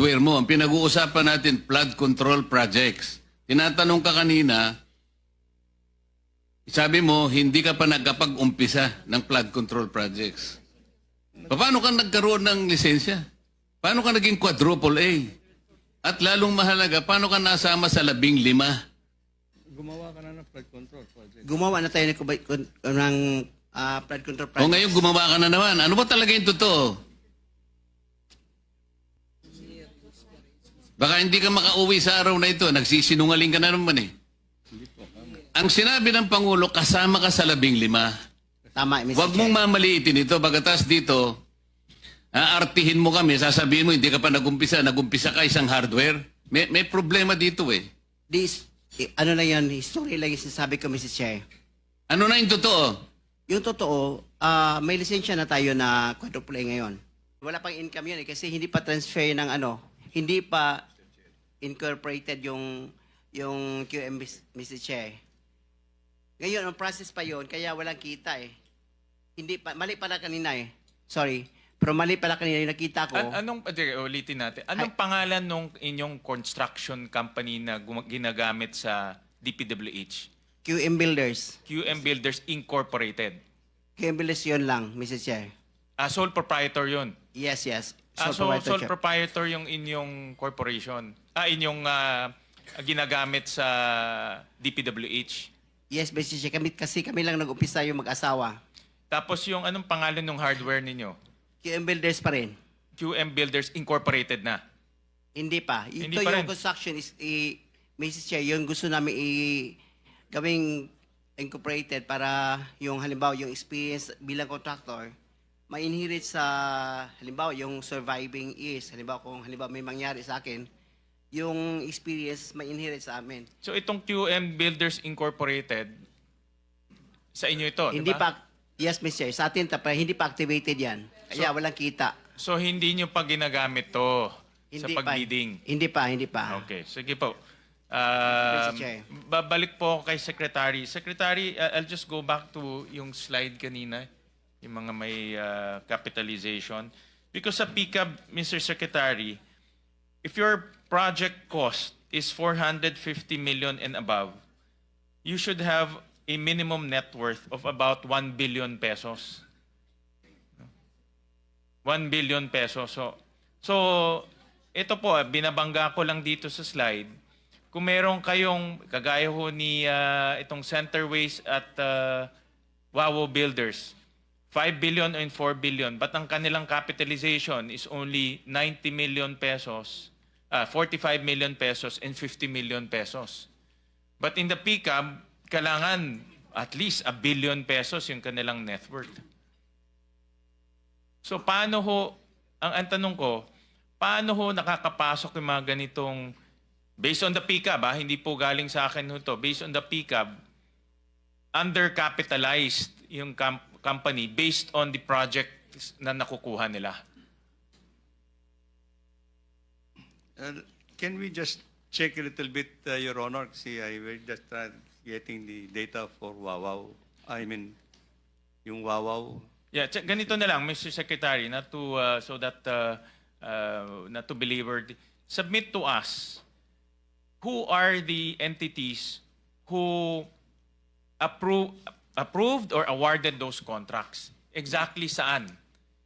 hardware mo. Ang pinag-uusapan natin, flood control projects. Tinatanong ka kanina, sabi mo, hindi ka pa nagkapag-umpisa ng flood control projects. Paano ka nagkaroon ng lisensya? Paano ka naging quadruple A? At lalong mahalaga, paano ka nasama sa labing lima? Gumawa ka na ng flood control project. Gumawa na tayo ng, ng ah, flood control project. O ngayon gumawa ka na naman. Ano ba talaga yung totoo? Baka hindi ka makauwi sa araw na ito. Nagsisinungaling ka na naman eh. Ang sinabi ng Pangulo, kasama ka sa labing lima. Tama, Mr. Huwag mong mamaliitin ito. Bagatas dito, aartihin mo kami, sasabihin mo, hindi ka pa nagumpisa, nagumpisa ka isang hardware. May, may problema dito eh. This, ano na yan, history lang yung sinasabi ko, Mr. Chair. Ano na yung totoo? Yung totoo, ah, may lisensya na tayo na quadruple A ngayon. Wala pang income yun eh, kasi hindi pa transfer ng ano, hindi pa incorporated yung yung QM, Mr. Chair. Ngayon, ang process pa yon kaya walang kita eh. Hindi pa, mali pala kanina eh. Sorry. Pero mali pala kanina yung nakita ko. An- anong, okay, ulitin natin. Anong pangalan nung inyong construction company na ginagamit sa DPWH? QM Builders. QM Builders Incorporated. QM Builders yun lang, Mr. Chair. Ah, sole proprietor yun. Yes, yes. Ah, so, proprietorship. sole proprietor yung inyong corporation. Ah, inyong ah, ginagamit sa DPWH. Yes, Mr. Chair. Kami, kasi kami lang nag-umpisa yung mag-asawa. Tapos yung anong pangalan ng hardware ninyo? QM Builders pa rin. QM Builders Incorporated na. Hindi pa. Hindi Ito pa yung rin. construction is, i, Mrs. Chair, yung gusto namin i, gawing incorporated para yung halimbawa yung experience bilang contractor ma-inherit sa halimbawa yung surviving years. Halimbawa kung halimbawa may mangyari sa akin, yung experience ma-inherit sa amin. So itong QM Builders Incorporated, sa inyo ito, di Hindi ba? pa, yes, Mr. Chair, sa atin, tapos hindi pa activated yan. Kaya walang kita. So hindi nyo pa ginagamit to sa Hindi pa. pag-bidding? Hindi pa, hindi pa. Okay, sige po. Um. Chair. babalik po ako kay Secretary. Secretary, uh, I'll just go back to yung slide kanina, yung mga may uh, capitalization. Because sa PCAB, Mr. Secretary, if your project cost is 450 million and above, you should have a minimum net worth of about 1 billion pesos. 1 billion pesos. So, so ito po, ah, binabangga ko lang dito sa slide. Kung meron kayong, kagaya ho ni ah, itong Centerways at uh, Wawo Builders, 5 billion and 4 billion, but ang kanilang capitalization is only 90 million pesos, ah, 45 million pesos and 50 million pesos. But in the PCAB, kailangan at least a billion pesos yung kanilang net worth. So paano ho, ang, ang tanong ko, paano ho nakakapasok yung mga ganitong, based on the PCAB, ah, hindi po galing sa akin ho to, based on the PCAB, undercapitalized yung company based on the project na nakukuha nila. Uh, Can we just check a little bit, uh, Your Honor? See, I will just try getting the data for Wawaw. I mean, yung Wawaw. Yeah, tsa- ganito na lang, Mr. Secretary, not to, uh, so that, uh, uh, not to belabor, the- submit to us who are the entities who approve, approved or awarded those contracts. Exactly saan?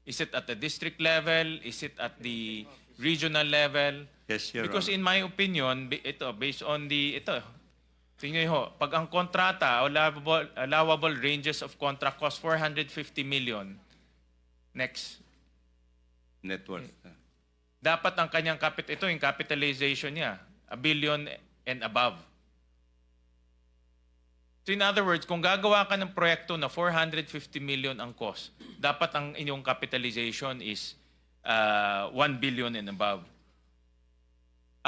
Is it at the district level? Is it at the regional level? Yes, Your Because Honor. in my opinion, ito, based on the, ito, tingnan ho, pag ang kontrata, allowable, allowable ranges of contract cost 450 million, next, Net worth. dapat ang kanyang capit, ito yung capitalization niya, a billion and above. So in other words, kung gagawa ka ng proyekto na 450 million ang cost, dapat ang inyong capitalization is uh, 1 billion and above.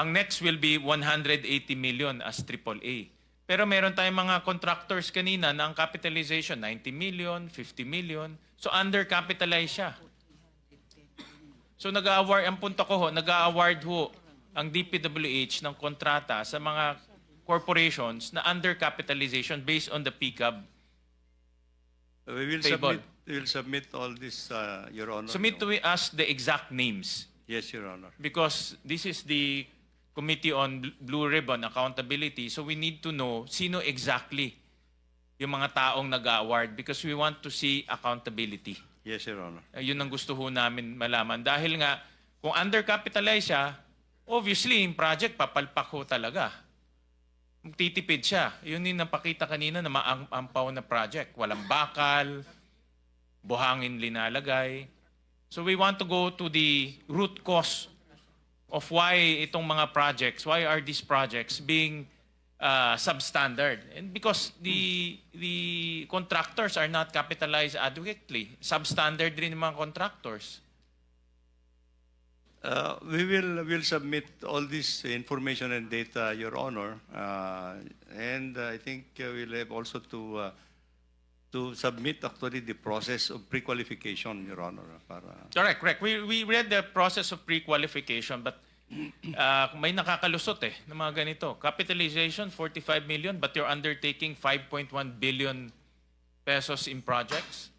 Ang next will be 180 million as AAA. Pero meron tayong mga contractors kanina na ang capitalization 90 million, 50 million. So undercapitalized siya. So nag-award, ang punto ko ho, nag-award ho ang DPWH ng kontrata sa mga corporations na undercapitalization based on the PCAB. We will Table. submit, we will submit all this, uh, Your Honor. Submit to us the exact names Yes, Your Honor. Because this is the Committee on Bl- Blue Ribbon Accountability, so we need to know sino exactly yung mga taong nag-award because we want to see accountability. Yes, Your Honor. Uh, yun ang gusto ho namin malaman. Dahil nga, kung undercapitalized siya, obviously, yung project, papalpak ho talaga. Titipid siya. Yun yung napakita kanina na maampaw na project. Walang bakal, buhangin linalagay. So we want to go to the root cause of why itong mga projects, why are these projects being uh, substandard? And because the the contractors are not capitalized adequately. Substandard rin yung mga contractors. Uh, we will will submit all this information and data, Your Honor, uh, and I think uh, we'll have also to uh, to submit actually the process of pre-qualification, Your Honor, para Correct, correct. We, we read the process of pre-qualification but uh, may nakakalusot eh ng mga ganito. Capitalization, 45 million but you're undertaking 5.1 billion pesos in projects.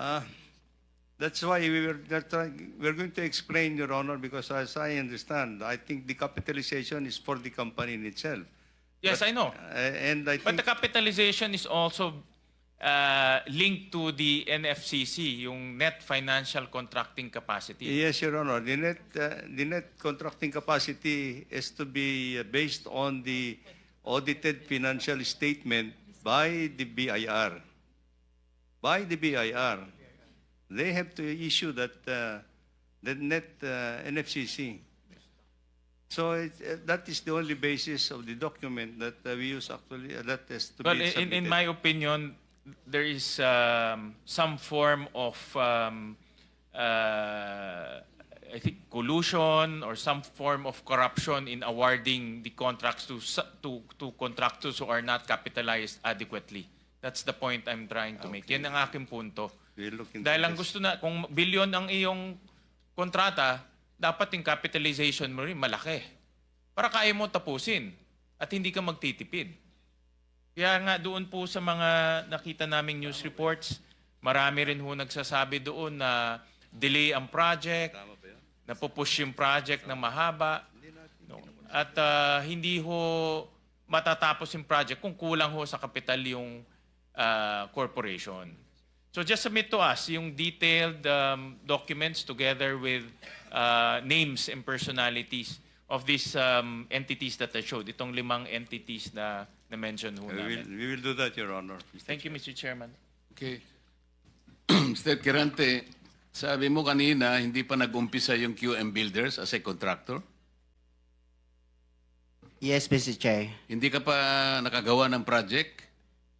Uh, That's why we were, uh, we're going to explain, Your Honor, because as I understand, I think the capitalization is for the company in itself. Yes, I know. Uh, And I But the capitalization is also uh, linked to the NFCC, yung net financial contracting capacity. yes, Your Honor, the net, uh, the net contracting capacity is to be uh, based on the audited financial statement by the BIR. By the BIR. They have to issue that, uh, the net uh, NFCC. So it, uh, that is the only basis of the document that uh, we use actually, uh, that is to Well, be in, submitted. in my opinion, there is um, some form of, um, uh, I think, collusion or some form of corruption in awarding the contracts to, to, to contractors who are not capitalized adequately. That's the point I'm trying to make. Yan ang aking punto. We'll look into Dahil ang this. gusto na, kung bilyon ang iyong kontrata, dapat yung capitalization mo rin malaki. Para kaya mo tapusin at hindi ka magtitipid. Kaya nga doon po sa mga nakita naming news reports, marami rin ho nagsasabi doon na delay ang project, napupush yung project na mahaba, no? at ah, hindi ho matatapos yung project kung kulang ho sa kapital yung ah, corporation. So just submit to us yung detailed um, documents together with uh, names and personalities of these um, entities that I showed. Itong limang entities na na-mention ho We will, namin. we will do that, Your Honor. Mr. Thank you, Mr. Chairman. Okay. Mr. Kirante, sabi mo kanina, hindi pa nag-umpisa yung QM Builders as a contractor? Yes, Mr. Chair. Hindi ka pa nakagawa ng project?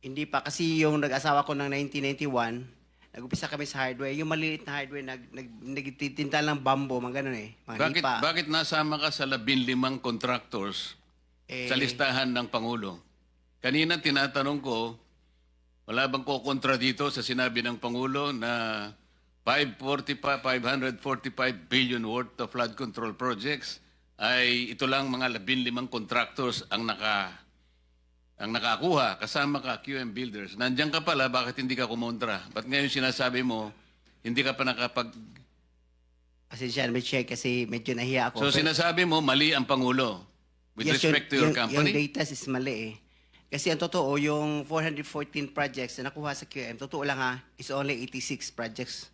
Hindi pa kasi yung nag-asawa ko ng 1991, nag-upisa kami sa hardware. Yung maliliit na hardware, nag, nag, nagtitinta ng bambo, mga ganun eh. Mga Bakit, lipa. bakit nasama ka sa labing limang contractors Eh, sa listahan ng Pangulo? Kanina tinatanong ko, wala bang kukontra dito sa sinabi ng Pangulo na 545, 545 billion worth of flood control projects ay ito lang mga labing limang contractors ang naka ang nakakuha, kasama ka, QM Builders. Nandiyan ka pala, bakit hindi ka kumontra? Ba't ngayon sinasabi mo, hindi ka pa nakapag... Pasensya na. Chair, kasi medyo nahiya ako. So Pero- sinasabi mo, mali ang Pangulo with Yes, respect to your yung, company? Yung data is mali eh. Kasi ang totoo, yung 414 projects na nakuha sa QM, totoo lang ha, is only 86 projects.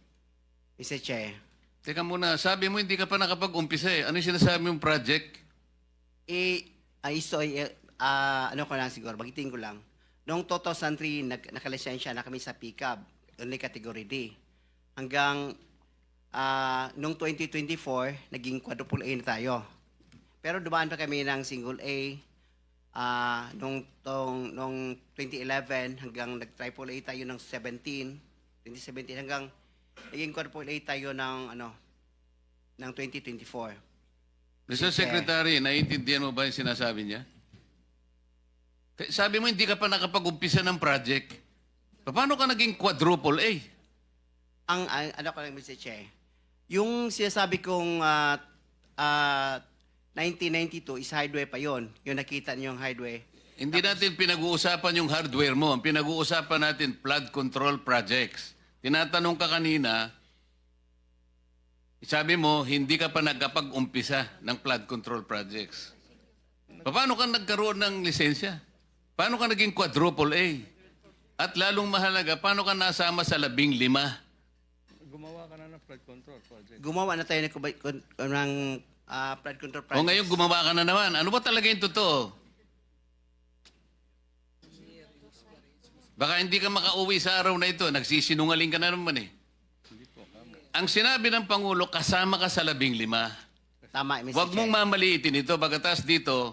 Mr. Chair. Teka muna, sabi mo hindi ka pa nakapag-umpisa eh. Ano yung sinasabi mong project? Eh, ay so, eh, ah, ano ko lang siguro, bagitin ko lang. Noong 2003, nag, nakalisensya na kami sa pickup, only category D. Hanggang ah, noong 2024, naging quadruple A na tayo. Pero dumaan pa kami ng single A, ah, nung, tong, nung 2011 hanggang nag-triple A tayo ng 17, 2017 hanggang naging quadruple A tayo ng ano ng 2024. Mr. Secretary, naiintindihan mo ba yung sinasabi niya? Sabi mo hindi ka pa nakapag-umpisa ng project. Paano ka naging quadruple A? ang, ang ano ko lang Mr. Che, yung sinasabi kong ah, ah, 1992 is highway pa yon. Yung nakita niyo yung highway. Hindi natin pinag-uusapan yung hardware mo. Ang pinag-uusapan natin, flood control projects. Tinatanong ka kanina, sabi mo, hindi ka pa nagkapag-umpisa ng flood control projects. Paano ka nagkaroon ng lisensya? Paano ka naging quadruple A? At lalong mahalaga, paano ka nasama sa labing lima? Gumawa ka na ng flood control project. Gumawa na tayo ng, kubay- kun- ng ah, flood control O project. ngayon gumawa ka na naman. Ano ba talaga yung totoo? Baka hindi ka makauwi sa araw na ito. Nagsisinungaling ka na naman eh. Ang sinabi ng Pangulo, kasama ka sa labing lima. Tama, Mr. Huwag mong mamaliitin ito. Bagatas dito,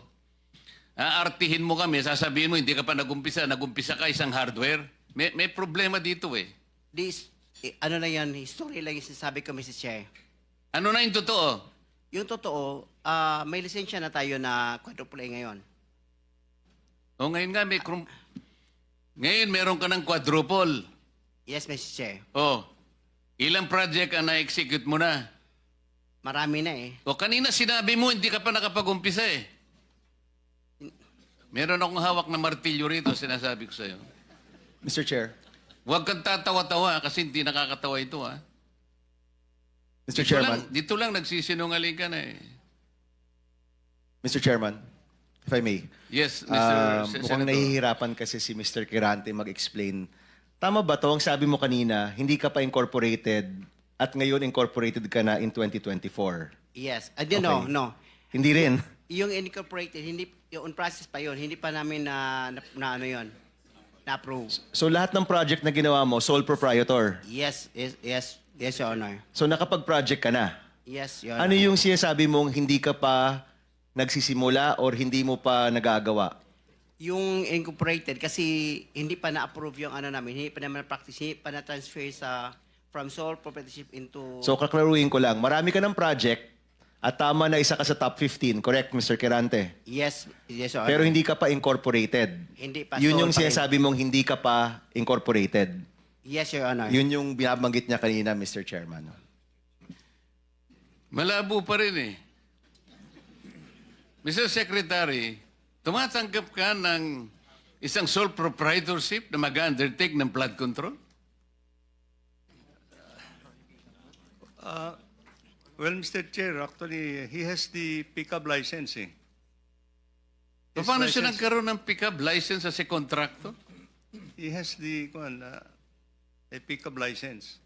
aartihin mo kami, sasabihin mo, hindi ka pa nagumpisa. Nagumpisa ka isang hardware. May, may problema dito eh. This, eh, ano lang yan, history lang yung sinasabi ko, Mr. Chair. Ano na yung totoo? Yung totoo, ah, may lisensya na tayo na quadruple A ngayon. O ngayon nga, may... krum- Ngayon, meron ka ng quadruple. Yes, Mr. Chair. Oh, ilang project ang na-execute mo na? Marami na eh. O kanina sinabi mo, hindi ka pa nakapag-umpisa eh. Meron akong hawak na martilyo rito, sinasabi ko sa'yo. Mr. Chair. Huwag kang tatawa-tawa kasi hindi nakakatawa ito ha. Mr. Dito Chairman. lang, dito lang nagsisinungaling ka na eh. Mr. Chairman, if I may. Yes, Mr. Um, Se- mukhang Senator. nahihirapan kasi si Mr. Kirante mag-explain. Tama ba to? Ang sabi mo kanina, hindi ka pa incorporated at ngayon incorporated ka na in 2024. Yes. Ah, di, no, Okay. no. Hindi rin. Yung incorporated, hindi, yung on process pa yun, hindi pa namin na, na, na ano yun, na-approve. So lahat ng project na ginawa mo, sole proprietor. Yes, yes, yes, yes, Your Honor. So nakapag-project ka na. Yes, Your Honor. Ano yung sinasabi mong hindi ka pa nagsisimula or hindi mo pa nagagawa? Yung incorporated, kasi hindi pa na-approve yung ano namin, hindi pa naman na-practice, hindi pa na-transfer sa from sole proprietorship into... So kaklaruhin ko lang, marami ka ng project at tama na isa ka sa top 15, correct Mr. Kirante? yes, yes, Your Honor. Pero hindi ka pa incorporated. Hindi pa, Yun yung sinasabi mong hindi ka pa incorporated. Yes, Your Honor. Yun yung binabanggit niya kanina, Mr. Chairman. Malabo pa rin eh. Mr. Secretary, tumatanggap ka ng isang sole proprietorship na mag-undertake ng flood control? Well, Mr. Chair, actually, he has the pickup licensing. His Paano siya license- nagkaroon ng pickup license as a contractor? He has the, kuwan, uh, a pickup license.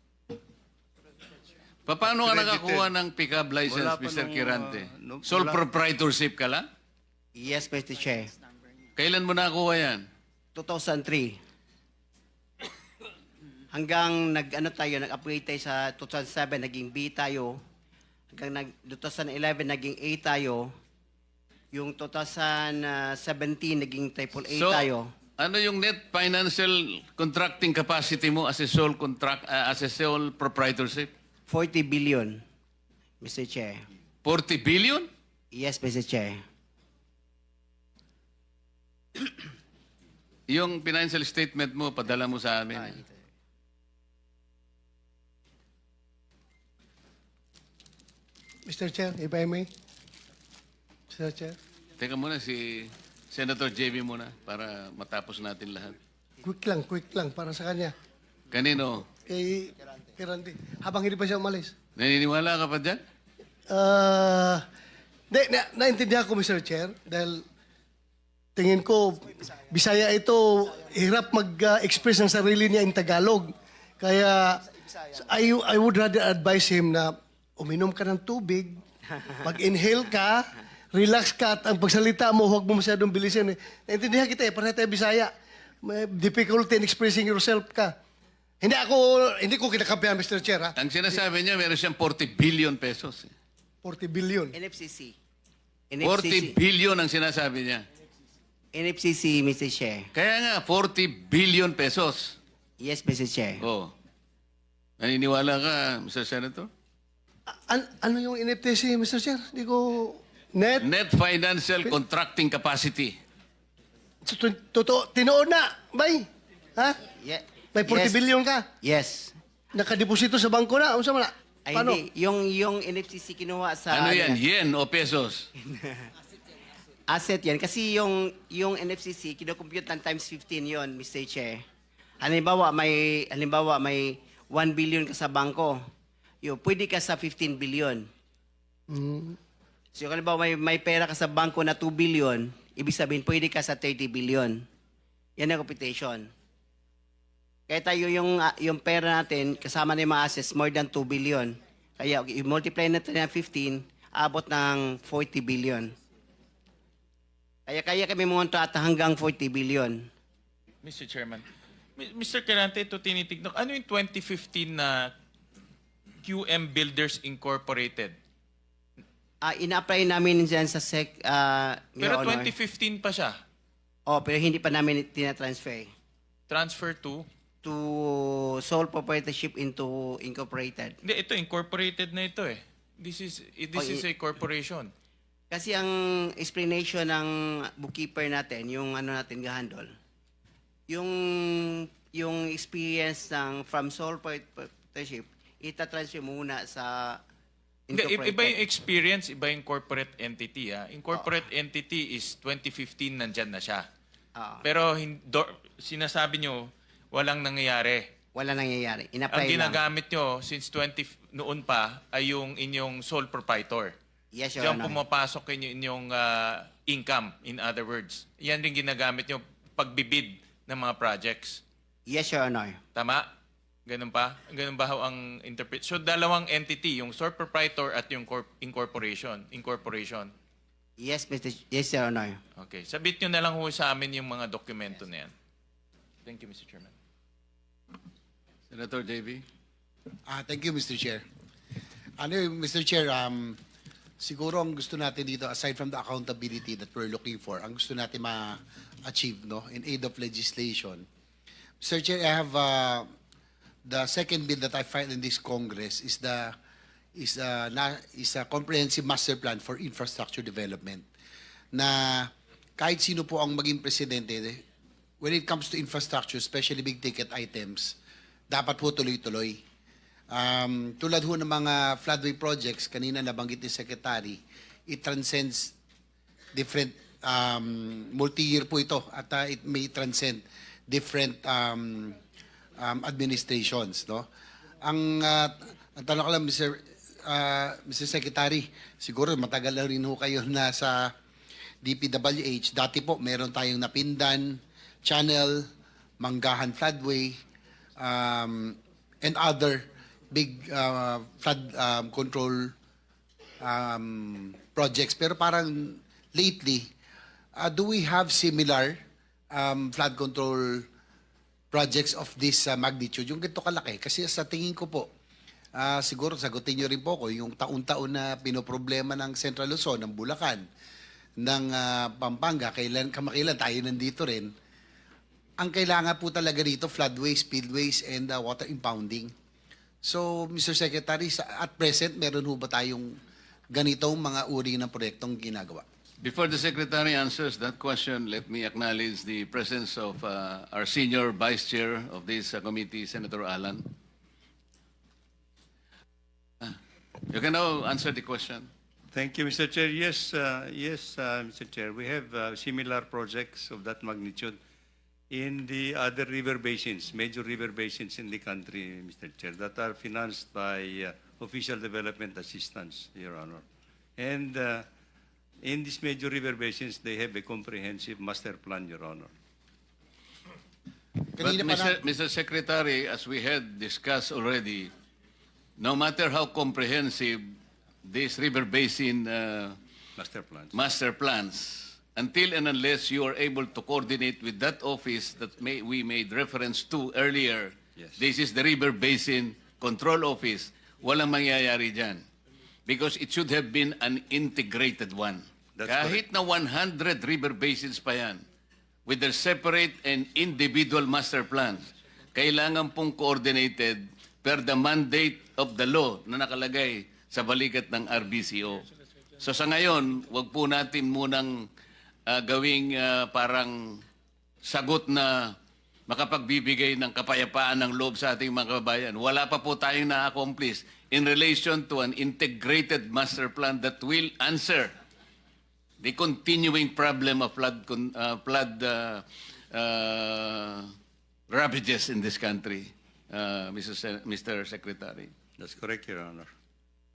Paano ka Credited. nakakuha ng pickup license, Wala pa Mr. nung, Kirante? uh, no- Sole wala- proprietorship ka lang? Yes, Mr. Chair. Kailan mo nakuha yan? 2003. Hanggang nag-ano tayo, nag-upgrade tayo sa 2007, naging B tayo. Hanggang nag, 2011, naging A tayo. Yung 2017, naging triple A So, tayo. ano yung net financial contracting capacity mo as a sole contract uh, as a sole proprietorship? 40 billion, Mr. Chair. 40 billion? Yes, Mr. Chair. Yung financial statement mo, padala mo sa amin. Mr. Chair, if I may. Mr. Chair, Teka muna si Senator JB muna para matapos natin lahat. quick lang, quick lang para sa kanya. Kanino? Kay Kirante. Habang hindi pa siya umalis. Naniniwala ka pa dyan? Ah, na, na, naintindihan ko, Mr. Chair, dahil tingin ko, Bisaya ito, hirap mag-express ng sarili niya in Tagalog. Kaya, I, I would rather advise him na uminom ka ng tubig, mag-inhale ka, relax ka, at ang pagsalita mo, huwag mo masyadong bilisin. Eh. Naintindihan kita eh, pareha tayo Bisaya. May difficulty in expressing yourself ka. Hindi ako, hindi ko kinakampihan, Mr. Chair, ha? Ang sinasabi niya, meron siyang 40 billion pesos. 40 billion. NFCC. 40 billion ang sinasabi niya. NFCC, Mr. Chair. Kaya nga, 40 billion pesos. Yes, Mr. Chair. Oh. Naniniwala ka, Mr. Senator? An- ano yung NFTC, Mr. Chair? Hindi ko... Net? Net financial contracting capacity. Tut- Totoo, tinoon na, bay. Ha? Ye- May 40 yes. billion ka. Yes. Nakadeposito sa bangko na. Ano sa mana? Ay, Paano? hindi. Yung, yung NFCC kinuha sa... Ano yan, yen o pesos? asset yan. Kasi yung, yung NFCC, kinocompute ng times 15 yon Mr. Chair. Halimbawa, may, halimbawa, may 1 billion ka sa bangko. Yo, pwede ka sa 15 billion. So, kung halimbawa, may, may pera ka sa bangko na 2 billion, ibig sabihin, pwede ka sa 30 billion. Yan ang computation. Kaya tayo yung, ah, yung pera natin, kasama na yung mga assets, more than 2 billion. Kaya i-multiply natin ng 15, abot ng 40 billion. Kaya kaya kami monta at hanggang 40 billion. Mr. Chairman. Mr. Kerante, ito tinitignan. Ano yung 2015 na QM Builders Incorporated? Ah, ina-apply namin dyan sa SEC, ah, Your Pero Honor. 2015 pa siya. Oh, pero hindi pa namin tina-transfer Transfer to? to sole proprietorship into incorporated. Hindi, ito incorporated na ito eh. This is this Oh, is a corporation. Kasi ang explanation ng bookkeeper natin, yung ano natin gahandle, yung yung experience ng from sole proprietorship, ita-transfer muna sa Hindi, iba yung experience, iba yung corporate entity. Ah. Incorporate entity is 2015 nandyan na siya. Ah, Pero hin- do- sinasabi nyo, walang nangyayari. wala nangyayari. Ang Ina-apply lang. ginagamit nyo since 20 f- noon pa ay yung inyong sole proprietor. Yes, Your Diyan Honor. pumapasok inyo inyong ah, income, in other words. Yan rin ginagamit nyo pagbibid ng mga projects. Yes, Your Honor. Tama? Ganun pa? Ganun ba ang interpret? So dalawang entity, yung sole proprietor at yung corp- incorporation. Incorporation. Yes, Mr. Ch- Yes, Your Honor. Okay. Sabit nyo na lang ho sa amin yung mga dokumento na yan. Thank you, Mr. Chairman. Senator JB? Ah, thank you, Mr. Chair. Ano, Mr. Chair, um, siguro ang gusto natin dito, aside from the accountability that we're looking for, ang gusto natin ma-achieve no, in aid of legislation. Mr. Chair, I have uh, the second bill that I filed in this Congress is the is a, is a comprehensive master plan for infrastructure development na kahit sino po ang maging presidente, when it comes to infrastructure, especially big ticket items, dapat po tuloy-tuloy. Um, tulad ho ng mga floodway projects, kanina nabanggit ni Secretary, it transcends different, um, multi-year po ito at uh, it may transcend different um, um, administrations. No? Ang, uh, ang tanong ko lang, Mr. uh, Mr. Secretary, siguro matagal na rin ho kayo nasa DPWH. Dati po, meron tayong Napindan, Channel, Manggahan Floodway, um, and other big uh, flood um, control um, projects. Pero parang lately, uh, do we have similar um, flood control projects of this uh, magnitude? Yung ganito kalaki. Kasi sa tingin ko po, ah, siguro sagutin nyo rin po ko, yung taon-taon na pinoproblema ng Central Luzon, ng Bulacan, ng ah, Pampanga, kailan kamakailan tayo nandito rin, ang kailangan po talaga rito, floodways, spillways, and uh, water impounding. So, Mr. Secretary, at present, meron ho ba tayong ganitong mga uri ng proyektong ginagawa? Before the Secretary answers that question, let me acknowledge the presence of uh, our senior Vice Chair of this uh, committee, Senator Alan. Ah, You can now answer the question. Thank you, Mr. Chair. Yes, uh, yes, uh, Mr. Chair. We have uh, similar projects of that magnitude in the other river basins, major river basins in the country, Mr. Chair, that are financed by uh, official development assistance, Your Honor. And uh, in these major river basins, they have a comprehensive master plan, Your Honor. But Kanina pa Mr. Mr. Secretary, as we had discussed already, no matter how comprehensive this river basin uh, Master plans. master plans, until and unless you are able to coordinate with that office that may, we made reference to earlier, Yes. this is the River Basin Control Office, walang mangyayari dyan. Because it should have been an integrated one. That's Kahit na 100 river basins pa yan, with their separate and individual master plans, kailangan pong coordinated per the mandate of the law na nakalagay sa balikat ng RBCO. So sa ngayon, wag po natin munang ah, gawing ah, parang sagot na makapagbibigay ng kapayapaan ng loob sa ating mga kababayan. Wala pa po tayong na-accomplish in relation to an integrated master plan that will answer the continuing problem of flood, uh, flood uh, uh, ravages in this country, uh, Mr. Se- Mr. Secretary. That's correct, Your Honor.